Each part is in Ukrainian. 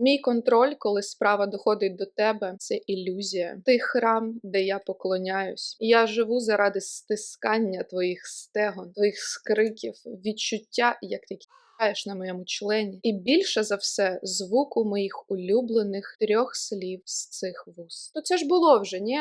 Мій контроль, коли справа доходить до тебе, це ілюзія. Ти храм, де я поклоняюсь. Я живу заради стискання твоїх стегон, твоїх скриків, відчуття, як ти кіпаєш на моєму члені, і більше за все звуку моїх улюблених трьох слів з цих вуст. То це ж було вже, ні?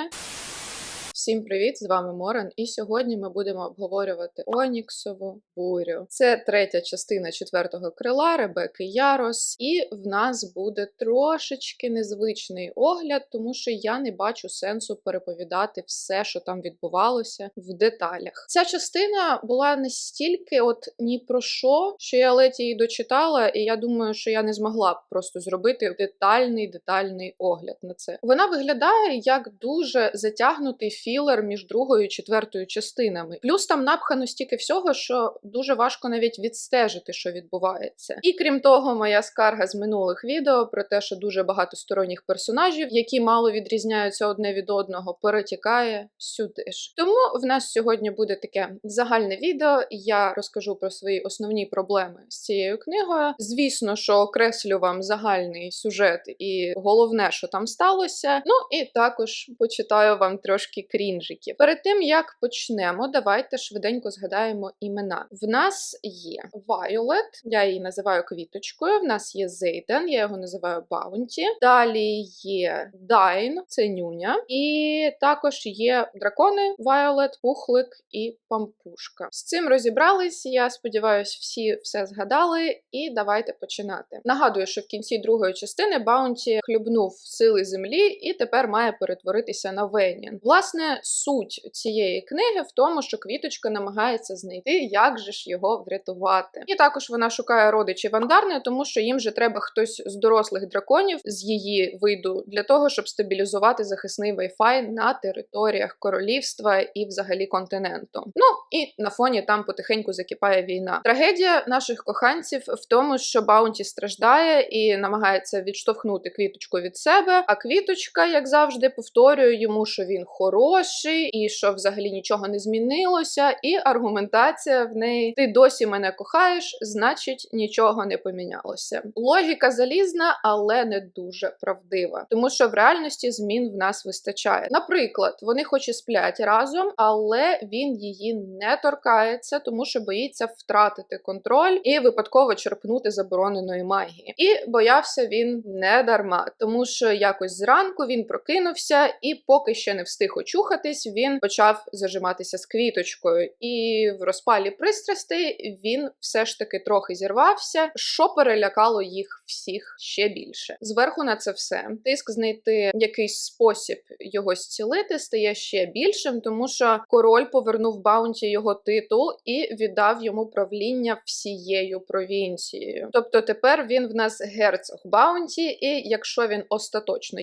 Всім привіт! З вами Моран, і сьогодні ми будемо обговорювати Оніксову бурю. Це третя частина четвертого крила Ребекки Ярос, і в нас буде трошечки незвичний огляд, тому що я не бачу сенсу переповідати все, що там відбувалося в деталях. Ця частина була настільки, от ні про що, що я ледь її дочитала, і я думаю, що я не змогла б просто зробити детальний детальний огляд на це. Вона виглядає як дуже затягнутий філер між другою і четвертою частинами. Плюс там напхано стільки всього, що дуже важко навіть відстежити, що відбувається. І крім того, моя скарга з минулих відео про те, що дуже багато сторонніх персонажів, які мало відрізняються одне від одного, перетікає сюди ж. Тому в нас сьогодні буде таке загальне відео. Я розкажу про свої основні проблеми з цією книгою. Звісно, що окреслю вам загальний сюжет і головне, що там сталося. Ну і також почитаю вам трошки крінжиків. Перед тим як почнемо, давайте швиденько згадаємо імена. В нас є Violet, я її називаю квіточкою. В нас є Зейден, я його називаю Баунті. Далі є Дайн, це нюня, і також є дракони Violet, Пухлик і Пампушка. З цим розібрались. Я сподіваюся, всі все згадали. І давайте починати. Нагадую, що в кінці другої частини Баунті хлюбнув сили землі і тепер має перетворитися на Венін. Власне, суть цієї книги в тому, що квіточка намагається знайти, як же ж його врятувати. І також вона шукає родичів Андарни, тому що їм же треба хтось з дорослих драконів з її виду для того, щоб стабілізувати захисний Wi-Fi на територіях королівства і взагалі континенту. Ну і на фоні там потихеньку закипає війна. Трагедія наших коханців в тому, що Баунті страждає і намагається відштовхнути квіточку від себе. А квіточка, як завжди, повторює йому, що він хороший і що взагалі нічого не змінилося. І аргументація в неї ти досі мене кохаєш, значить нічого не помінялося. Логіка залізна, але не дуже правдива, тому що в реальності змін в нас вистачає. Наприклад, вони хоч і сплять разом, але він її не торкається, тому що боїться втратити контроль і випадково черпнути забороненої магії. І боявся він не дарма, тому що якось зранку він прокинувся і поки ще не встиг очухатись, він почав зажиматися з квіточкою. І в розпалі пристрастей він все ж таки трохи зірвався, що перелякало їх всіх ще більше. Зверху на це все тиск знайти якийсь спосіб його зцілити стає ще більшим, тому що король повернув Баунті його титул і віддав йому правління всією провінцією. Тобто тепер він в нас герцог Баунті, і якщо він остаточно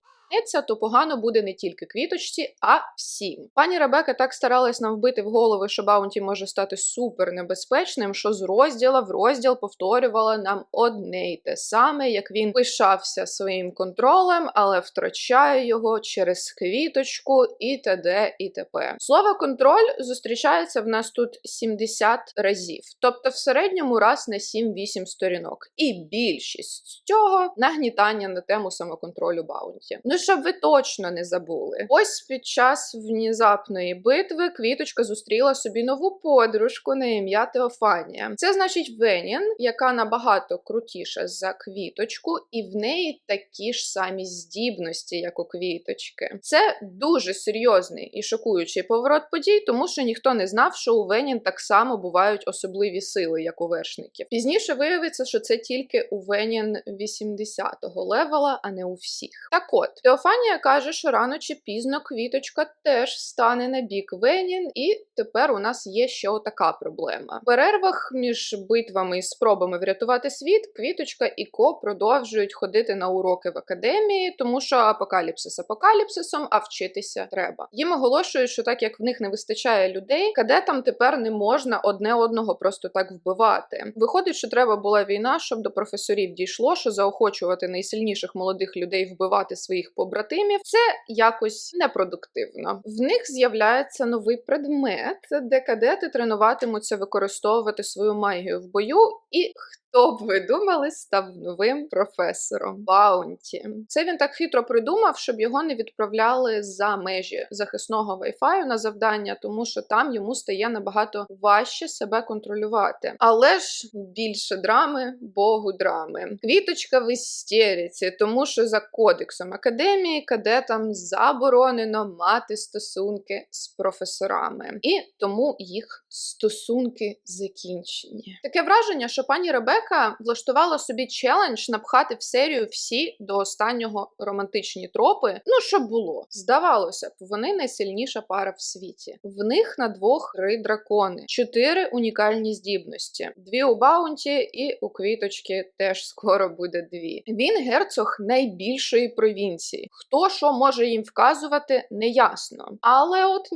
Це то погано буде не тільки квіточці, а всім. Пані Ребека так старалась нам вбити в голови, що Баунті може стати супер небезпечним, що з розділа в розділ повторювала нам одне й те саме, як він пишався своїм контролем, але втрачає його через квіточку і т.д. і т.п. Слово контроль зустрічається в нас тут 70 разів, тобто в середньому раз на 7-8 сторінок. І більшість з цього нагнітання на тему самоконтролю Баунті. Ну, щоб ви точно не забули. Ось під час внезапної битви квіточка зустріла собі нову подружку на ім'я Теофанія. Це значить Венін, яка набагато крутіша за квіточку, і в неї такі ж самі здібності, як у квіточки. Це дуже серйозний і шокуючий поворот подій, тому що ніхто не знав, що у Венін так само бувають особливі сили, як у вершників. Пізніше виявиться, що це тільки у Венін 80-го левела, а не у всіх. Так от. Теофанія каже, що рано чи пізно квіточка теж стане на бік Венін, і тепер у нас є ще така проблема. В перервах між битвами і спробами врятувати світ, квіточка і Ко продовжують ходити на уроки в академії, тому що апокаліпсис апокаліпсисом, а вчитися треба. Їм оголошують, що так як в них не вистачає людей, кадетам тепер не можна одне одного просто так вбивати. Виходить, що треба була війна, щоб до професорів дійшло, що заохочувати найсильніших молодих людей вбивати своїх побратимів, це якось непродуктивно. В них з'являється новий предмет, де кадети тренуватимуться використовувати свою магію в бою і Хто б ви думали, став новим професором Баунті. Це він так хитро придумав, щоб його не відправляли за межі захисного Wi-Fi на завдання, тому що там йому стає набагато важче себе контролювати. Але ж більше драми, богу драми. Квіточка в істериці, тому що за кодексом академії кадетам заборонено мати стосунки з професорами, і тому їх стосунки закінчені. Таке враження, що пані Ребека влаштувала собі челендж напхати в серію всі до останнього романтичні тропи. Ну що було? Здавалося б, вони найсильніша пара в світі. В них на двох три дракони, чотири унікальні здібності: дві у Баунті і у квіточки теж скоро буде дві. Він герцог найбільшої провінції. Хто що може їм вказувати, неясно. Але от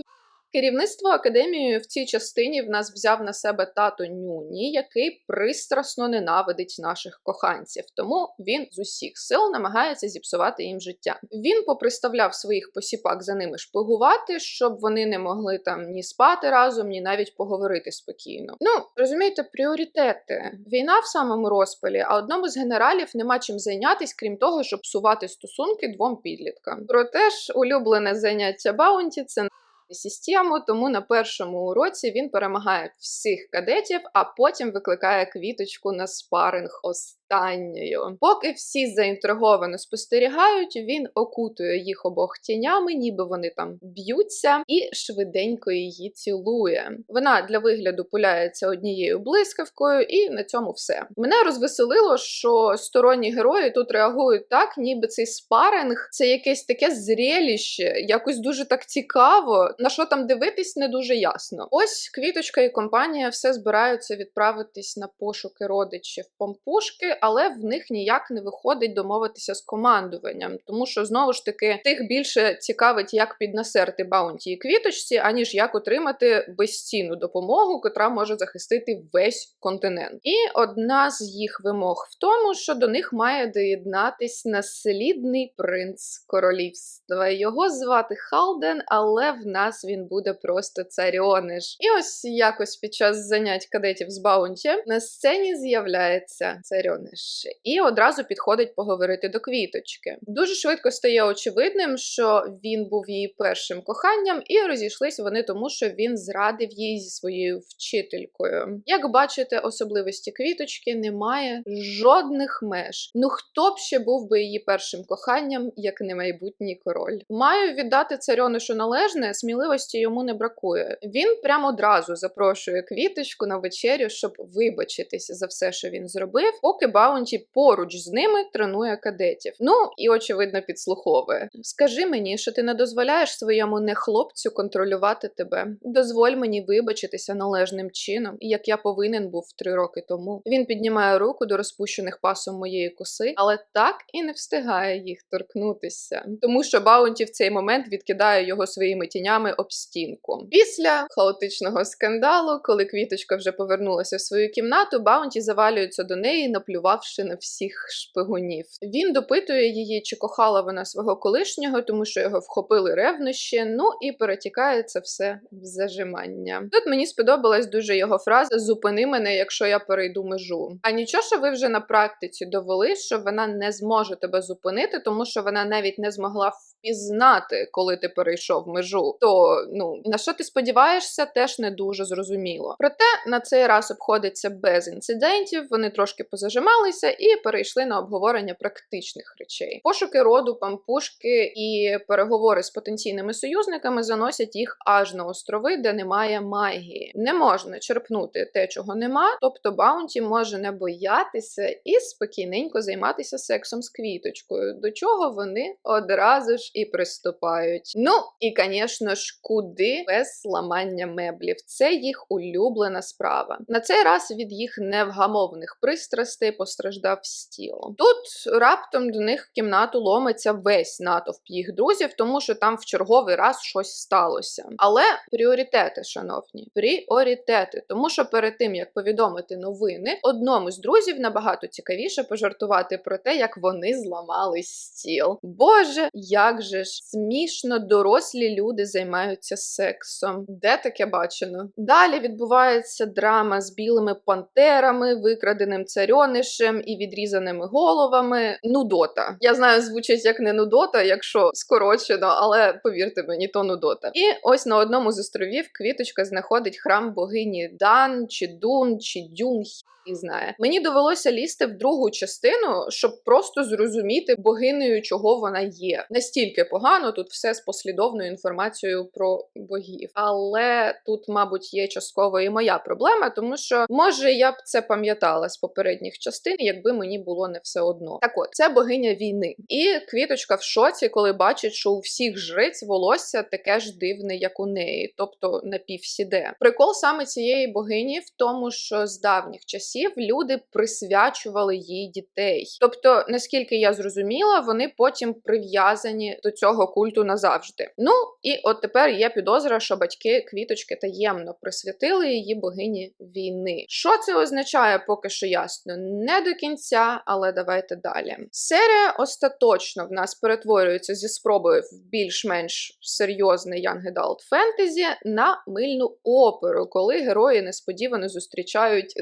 Керівництво академією в цій частині в нас взяв на себе тато Нюні, який пристрасно ненавидить наших коханців, тому він з усіх сил намагається зіпсувати їм життя. Він поприставляв своїх посіпак за ними шпигувати, щоб вони не могли там ні спати разом, ні навіть поговорити спокійно. Ну розумієте, пріоритети. Війна в самому розпалі, а одному з генералів нема чим зайнятися, крім того, щоб псувати стосунки двом підліткам. Проте ж улюблене заняття Баунті це систему, тому на першому уроці він перемагає всіх кадетів, а потім викликає квіточку на спаринг останньою. Поки всі заінтриговано спостерігають, він окутує їх обох тінями, ніби вони там б'ються, і швиденько її цілує. Вона для вигляду пуляється однією блискавкою, і на цьому все. Мене розвеселило, що сторонні герої тут реагують так, ніби цей спаринг це якесь таке зреліще, якось дуже так цікаво. На що там дивитись, не дуже ясно. Ось квіточка і компанія все збираються відправитись на пошуки родичів пампушки, але в них ніяк не виходить домовитися з командуванням, тому що знову ж таки тих більше цікавить, як піднасерти баунті і квіточці, аніж як отримати безцінну допомогу, котра може захистити весь континент. І одна з їх вимог в тому, що до них має доєднатись наслідний принц королівства. Його звати Халден, але в нас він буде просто царьониш. І ось якось під час занять кадетів з Баунті на сцені з'являється царьониш і одразу підходить поговорити до квіточки. Дуже швидко стає очевидним, що він був її першим коханням, і розійшлись вони тому, що він зрадив її зі своєю вчителькою. Як бачите, особливості квіточки немає жодних меж. Ну хто б ще був би її першим коханням, як не майбутній король? Маю віддати царьонишу належне, сміливості йому не бракує. Він прямо одразу запрошує квіточку на вечерю, щоб вибачитися за все, що він зробив, поки Баунті поруч з ними тренує кадетів. Ну і очевидно підслуховує. Скажи мені, що ти не дозволяєш своєму нехлопцю контролювати тебе. Дозволь мені вибачитися належним чином, як я повинен був три роки тому. Він піднімає руку до розпущених пасом моєї коси, але так і не встигає їх торкнутися, тому що Баунті в цей момент відкидає його своїми тінями об стінку. Після хаотичного скандалу, коли квіточка вже повернулася в свою кімнату, Баунті завалюється до неї, наплювавши на всіх шпигунів. Він допитує її, чи кохала вона свого колишнього, тому що його вхопили ревнощі. Ну і перетікає це все в зажимання. Тут мені сподобалась дуже його фраза Зупини мене, якщо я перейду межу. А нічого, що ви вже на практиці довели, що вона не зможе тебе зупинити, тому що вона навіть не змогла впізнати, коли ти перейшов межу. То ну на що ти сподіваєшся, теж не дуже зрозуміло. Проте на цей раз обходиться без інцидентів. Вони трошки позажималися і перейшли на обговорення практичних речей. Пошуки роду, пампушки і переговори з потенційними союзниками заносять їх аж на острови, де немає магії. Не можна черпнути те, чого нема. Тобто Баунті може не боятися і спокійненько займатися сексом з квіточкою, до чого вони одразу ж і приступають. Ну і, звісно ж, куди без ламання меблів. Це їх улюблена справа. На цей раз від їх невгамовних пристрастей постраждав стіл. Тут раптом до них в кімнату ломиться весь натовп їх друзів, тому що там в черговий раз щось сталося. Але пріоритети, шановні, пріоритети, тому що перед тим як повідомити новини, одному з друзів набагато цікавіше пожартувати про те, як вони зламали стіл. Боже, як же ж смішно дорослі люди займаються сексом. Де таке бачено? Далі відбувається драма з білими пантерами, викраденим царьонишем і відрізаними головами. Нудота. Я знаю, звучить як не нудота, якщо скорочено, але повірте мені, то нудота. І ось на одному з островів квіточка знаходить храм богині Дан чи Дун чи Дюн. І знає. Мені довелося лізти в другу частину, щоб просто зрозуміти богинею, чого вона є. Настільки погано тут все з послідовною інформацією про богів. Але тут, мабуть, є частково і моя проблема, тому що може я б це пам'ятала з попередніх частин, якби мені було не все одно. Так от це богиня війни, і квіточка в шоці, коли бачить, що у всіх жриць волосся таке ж дивне, як у неї, тобто напівсіде. Прикол саме цієї богині в тому, що з давніх часів люди присвячували їй дітей. Тобто, наскільки я зрозуміла, вони потім прив'язані до цього культу назавжди. Ну і от тепер є підозра, що батьки квіточки таємно присвятили її богині війни. Що це означає, поки що ясно, не до кінця, але давайте далі. Серія остаточно в нас перетворюється зі спробою в більш-менш серйозне young adult фентезі на мильну оперу, коли герої несподівано зустрічають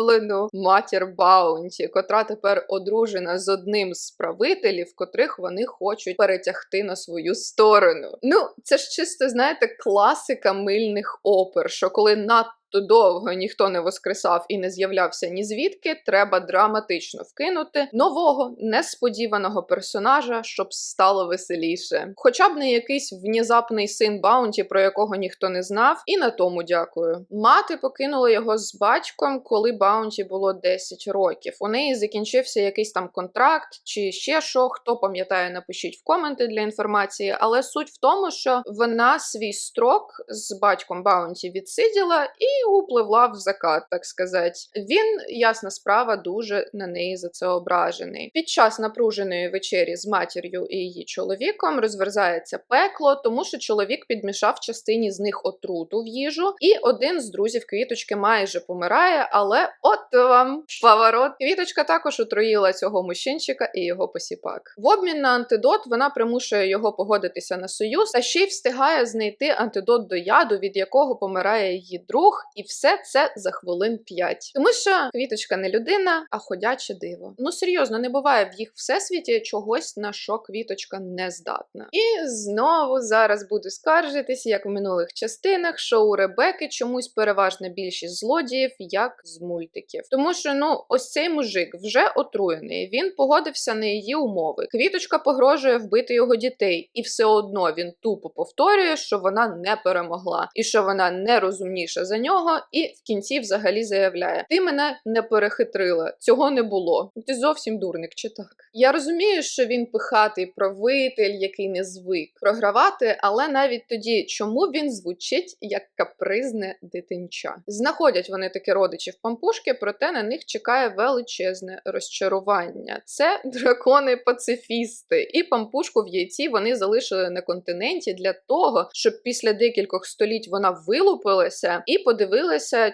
загублену матір Баунті, котра тепер одружена з одним з правителів, котрих вони хочуть перетягти на свою сторону. Ну, це ж чисто, знаєте, класика мильних опер, що коли надто довго ніхто не воскресав і не з'являвся ні звідки, треба драматично вкинути нового несподіваного персонажа, щоб стало веселіше. Хоча б не якийсь внезапний син Баунті, про якого ніхто не знав, і на тому дякую. Мати покинула його з батьком, коли Баунті було 10 років. У неї закінчився якийсь там контракт чи ще що. Хто пам'ятає, напишіть в коменти для інформації. Але суть в тому, що вона свій строк з батьком Баунті відсиділа і упливла в закат, так сказати. Він, ясна справа, дуже на неї за це ображений. Під час напруженої вечері з матір'ю і її чоловіком розверзається пекло, тому що чоловік підмішав частині з них отруту в їжу, і один з друзів квіточки майже помирає, але от вам поворот. Квіточка також отруїла цього мужчинчика і його посіпак. В обмін на антидот вона примушує його погодитися на союз, а ще й встигає знайти антидот до яду, від якого помирає її друг, і все це за хвилин п'ять. Тому що квіточка не людина, а ходяче диво. Ну серйозно, не буває в їх всесвіті чогось, на що квіточка не здатна. І знову зараз буду скаржитись, як в минулих частинах, що у Ребеки чомусь переважна більшість злодіїв, як з мультиків. Тому що ну ось цей мужик вже отруєний. Він погодився на її умови. Квіточка погрожує вбити його дітей, і все одно він тупо повторює, що вона не перемогла, і що вона не розумніша за нього, і в кінці взагалі заявляє: Ти мене не перехитрила, цього не було. Ти зовсім дурник, чи так? Я розумію, що він пихатий правитель, який не звик програвати, але навіть тоді, чому він звучить як капризне дитинча? Знаходять вони таки родичів пампушки, проте на них чекає величезне розчарування. Це дракони-пацифісти, і пампушку в яйці вони залишили на континенті для того, щоб після декількох століть вона вилупилася і подивилася,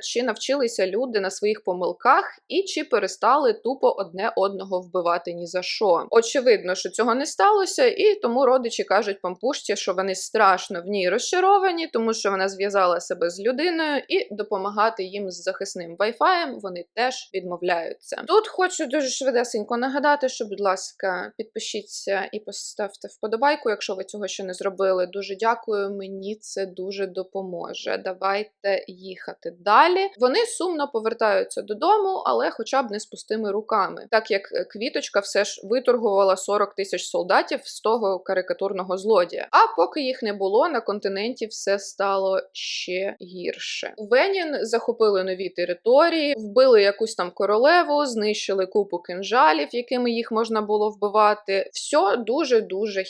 чи навчилися люди на своїх помилках, і чи перестали тупо одне одного вбивати ні за що. Очевидно, що цього не сталося, і тому родичі кажуть пампушці, що вони страшно в ній розчаровані, тому що вона зв'язала себе з людиною, і допомагати їм з захисним вайфаєм вони теж відмовляються. Тут хочу дуже швидесенько нагадати, що, будь ласка, підпишіться і поставте вподобайку, якщо ви цього ще не зробили. Дуже дякую, мені це дуже допоможе. Давайте їхати далі. Вони сумно повертаються додому, але хоча б не з пустими руками, так як квіточка все ж виторгувала 40 тисяч солдатів з того карикатурного злодія. А поки їх не було, на континенті все стало ще гірше. Венін захопили нові території, вбили якусь там королеву, знищили купу кинжалів, якими їх можна було вбивати. Все дуже дуже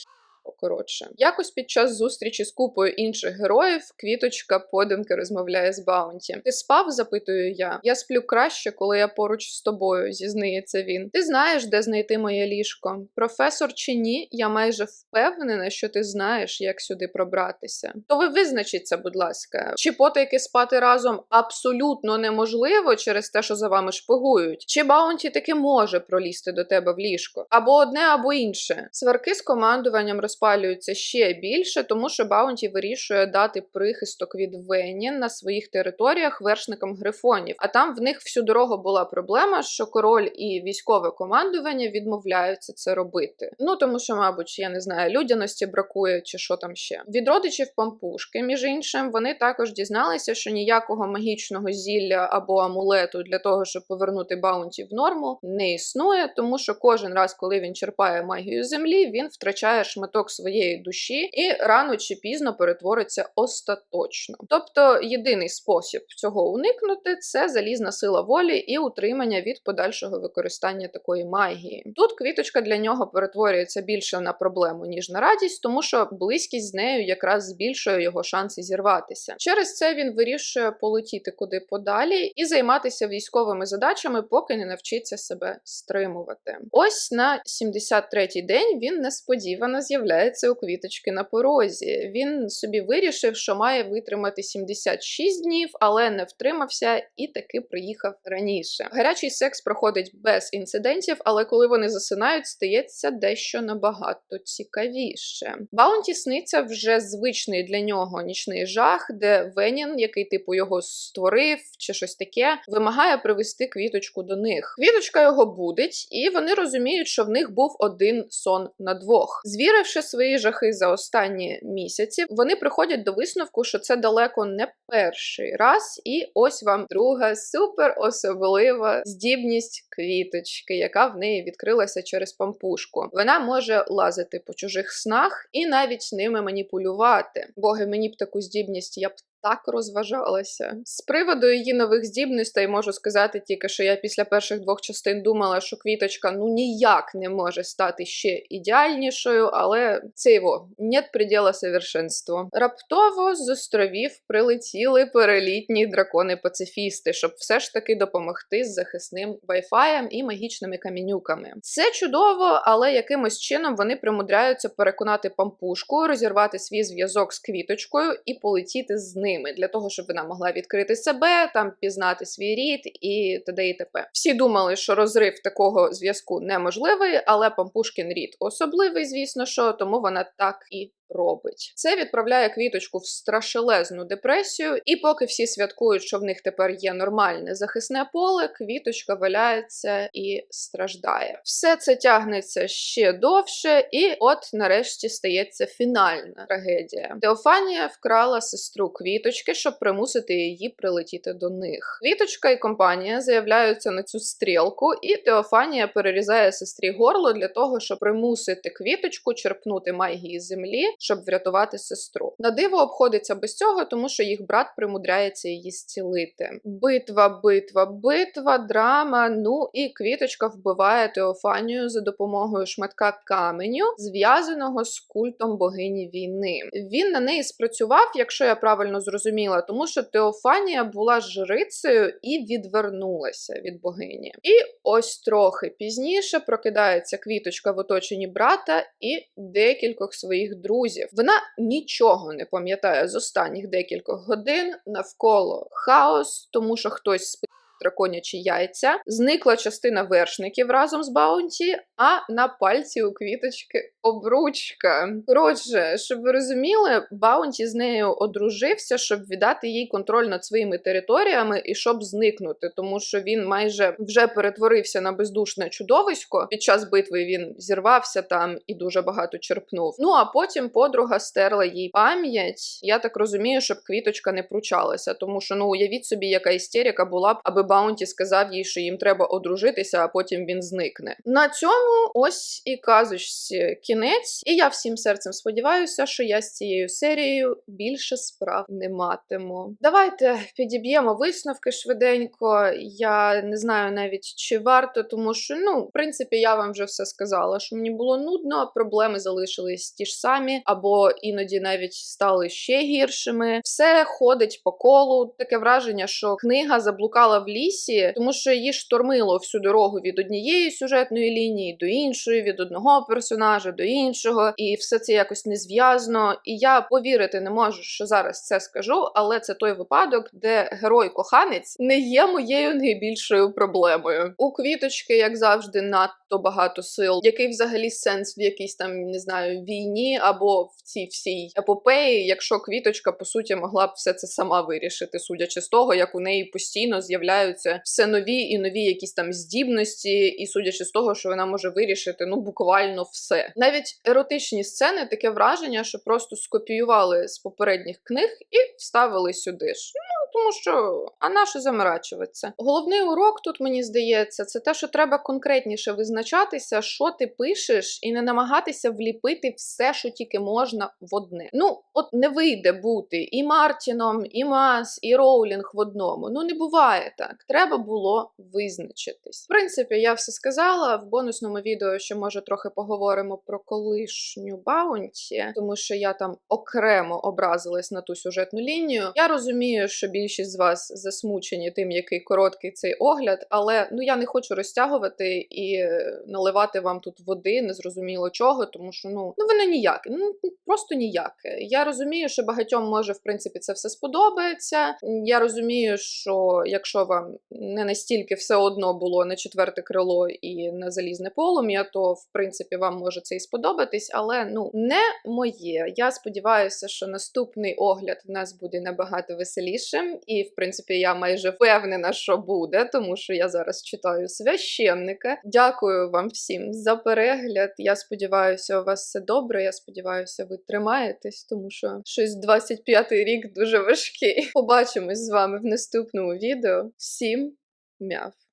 Коротше, якось під час зустрічі з купою інших героїв квіточка подумки розмовляє з Баунті. Ти спав? запитую я. Я сплю краще, коли я поруч з тобою, зізнається він. Ти знаєш, де знайти моє ліжко? Професор чи ні? Я майже впевнена, що ти знаєш, як сюди пробратися. То ви визначіться, будь ласка, чи потайки спати разом абсолютно неможливо через те, що за вами шпигують, чи Баунті таки може пролізти до тебе в ліжко, або одне, або інше. Сварки з командуванням розпочали розпалюється ще більше, тому що Баунті вирішує дати прихисток від Вені на своїх територіях вершникам грифонів. А там в них всю дорогу була проблема, що король і військове командування відмовляються це робити. Ну тому що, мабуть, я не знаю, людяності бракує чи що там ще. Від родичів пампушки, між іншим, вони також дізналися, що ніякого магічного зілля або амулету для того, щоб повернути Баунті в норму, не існує, тому що кожен раз, коли він черпає магію землі, він втрачає шматок своєї душі і рано чи пізно перетвориться остаточно. Тобто, єдиний спосіб цього уникнути це залізна сила волі і утримання від подальшого використання такої магії. Тут квіточка для нього перетворюється більше на проблему ніж на радість, тому що близькість з нею якраз збільшує його шанси зірватися. Через це він вирішує полетіти куди подалі і займатися військовими задачами, поки не навчиться себе стримувати. Ось на 73-й день він несподівано з'являється у квіточки на порозі. Він собі вирішив, що має витримати 76 днів, але не втримався і таки приїхав раніше. Гарячий секс проходить без інцидентів, але коли вони засинають, стається дещо набагато цікавіше. Баунті сниться вже звичний для нього нічний жах, де Венін, який типу його створив чи щось таке, вимагає привести квіточку до них. Квіточка його будить, і вони розуміють, що в них був один сон на двох. Звіривши свої жахи за останні місяці, вони приходять до висновку, що це далеко не перший раз, і ось вам друга супер особлива здібність квіточки, яка в неї відкрилася через пампушку. Вона може лазити по чужих снах і навіть ними маніпулювати. Боги, мені б таку здібність я б так розважалася. З приводу її нових здібностей можу сказати тільки, що я після перших двох частин думала, що квіточка ну ніяк не може стати ще ідеальнішою, але це його нет приділа совершенству. Раптово з островів прилетіли перелітні дракони-пацифісти, щоб все ж таки допомогти з захисним вайфаєм і магічними камінюками. Це чудово, але якимось чином вони примудряються переконати пампушку, розірвати свій зв'язок з квіточкою і полетіти з ним ними для того, щоб вона могла відкрити себе, там пізнати свій рід і т.д. і т.п. Всі думали, що розрив такого зв'язку неможливий, але Пампушкін рід особливий, звісно, що тому вона так і робить. Це відправляє квіточку в страшелезну депресію, і поки всі святкують, що в них тепер є нормальне захисне поле, квіточка валяється і страждає. Все це тягнеться ще довше, і от нарешті стається фінальна трагедія. Теофанія вкрала сестру квіточки, щоб примусити її прилетіти до них. Квіточка і компанія заявляються на цю стрілку, і Теофанія перерізає сестрі горло для того, щоб примусити квіточку черпнути магії землі щоб врятувати сестру. На диво обходиться без цього, тому що їх брат примудряється її зцілити. Битва, битва, битва, драма. Ну і квіточка вбиває Теофанію за допомогою шматка каменю, зв'язаного з культом богині війни. Він на неї спрацював, якщо я правильно зрозуміла, тому що Теофанія була жрицею і відвернулася від богині. І ось трохи пізніше прокидається квіточка в оточенні брата і декількох своїх друзів друзів. Вона нічого не пам'ятає з останніх декількох годин навколо хаос, тому що хтось спить драконячі яйця, зникла частина вершників разом з Баунті, а на пальці у квіточки обручка. Коротше, щоб ви розуміли, Баунті з нею одружився, щоб віддати їй контроль над своїми територіями і щоб зникнути, тому що він майже вже перетворився на бездушне чудовисько. Під час битви він зірвався там і дуже багато черпнув. Ну а потім подруга стерла їй пам'ять. Я так розумію, щоб квіточка не пручалася, тому що ну уявіть собі, яка істерика була б, аби Баунті сказав їй, що їм треба одружитися, а потім він зникне. На цьому ось і казочці кінець. І я всім серцем сподіваюся, що я з цією серією більше справ не матиму. Давайте підіб'ємо висновки швиденько. Я не знаю навіть чи варто, тому що, ну, в принципі, я вам вже все сказала, що мені було нудно, проблеми залишились ті ж самі, або іноді навіть стали ще гіршими. Все ходить по колу. Таке враження, що книга заблукала в лісі, тому що її штормило всю дорогу від однієї сюжетної лінії до іншої, від одного персонажа до іншого, і все це якось не зв'язано. І я повірити не можу, що зараз це скажу, але це той випадок, де герой-коханець не є моєю найбільшою проблемою. У квіточки, як завжди, надто багато сил. Який взагалі сенс в якійсь там не знаю війні або в цій всій епопеї, якщо квіточка по суті могла б все це сама вирішити, судячи з того, як у неї постійно з'являються все нові і нові якісь там здібності, і судячи з того, що вона може вирішити ну буквально все. Навіть еротичні сцени таке враження, що просто скопіювали з попередніх книг і вставили сюди ж. Тому що а на що? Головний урок тут мені здається, це те, що треба конкретніше визначатися, що ти пишеш, і не намагатися вліпити все, що тільки можна в одне. Ну, от не вийде бути і Мартіном, і Мас, і Роулінг в одному. Ну не буває так. Треба було визначитись. В принципі, я все сказала. В бонусному відео ще може трохи поговоримо про колишню баунті, тому що я там окремо образилась на ту сюжетну лінію. Я розумію, що більшість з вас засмучені тим, який короткий цей огляд, але ну я не хочу розтягувати і е, наливати вам тут води, незрозуміло чого, тому що ну ну воно ніяке, ну просто ніяке. Я розумію, що багатьом може в принципі це все сподобається. Я розумію, що якщо вам не настільки все одно було на четверте крило і на залізне полум'я, то в принципі вам може це і сподобатись, але ну не моє. Я сподіваюся, що наступний огляд в нас буде набагато веселішим, і в принципі я майже впевнена, що буде, тому що я зараз читаю священника. Дякую вам всім за перегляд. Я сподіваюся, у вас все добре. Я сподіваюся, ви тримаєтесь, тому що щось 25-й рік дуже важкий. Побачимось з вами в наступному відео. Всім мяв!